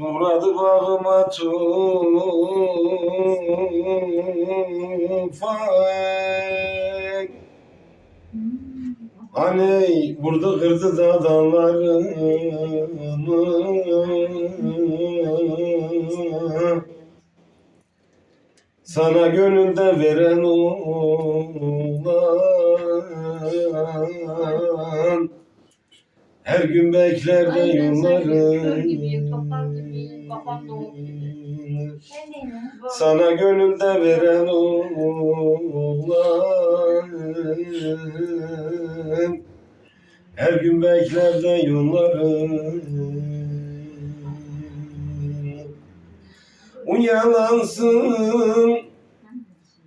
Muradı bağıma tufan. Hani vurdu kırdı da dallarımı Sana gönülde veren olan Her gün bekler de Aynen sanki kör yolları gibiyim, toplar gibiyim, kafam dolu gibi. Sana gönülde veren olan Her gün bekler de yolları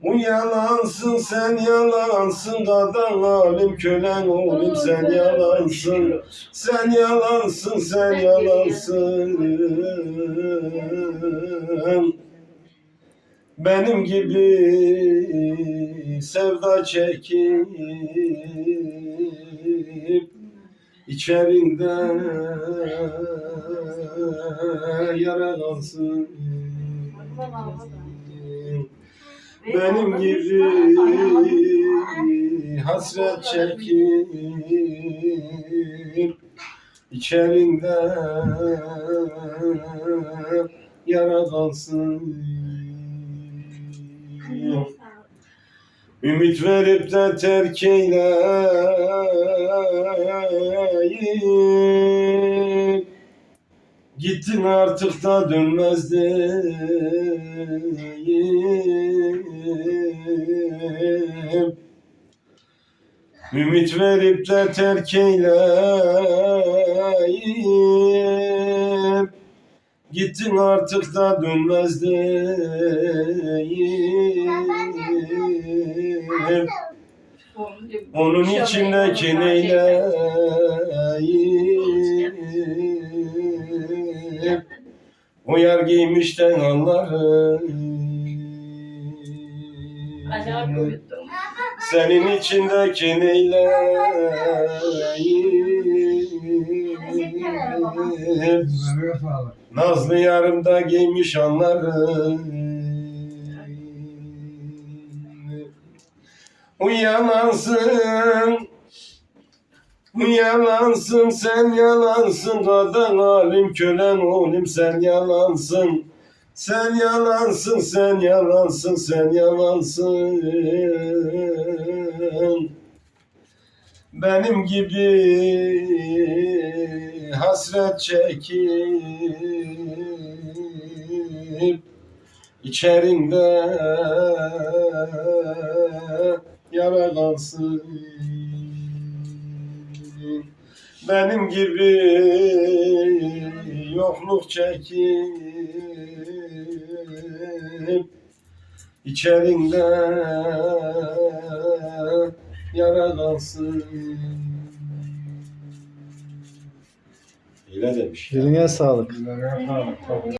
Uyalansın Uyalansın sen yalansın Kadan alim kölen oğlum sen yalansın. Sen yalansın sen yalansın. Benim gibi sevda çekip içerinde yaralansın benim gibi hasret çekip içerinde yaralansın Ümit verip de terk eyleyip Gittin artık da dönmez deyip Ümit verip de terk eyleyip Gittin artık da dönmez onun içindeki neyleyip O yer giymişten anlarım. Senin içindeki neyleyip Nazlı yarımda giymiş anlarım Uyanansın Uyanansın sen yalansın. Kadın alim kölen oğlum sen yalansın. Sen yalansın sen yalansın sen yalansın. Benim gibi hasret çekip içerinde yara benim gibi yokluk çekip içerinde yara kalsın Öyle demiş. Eline sağlık. Ellerine sağlık.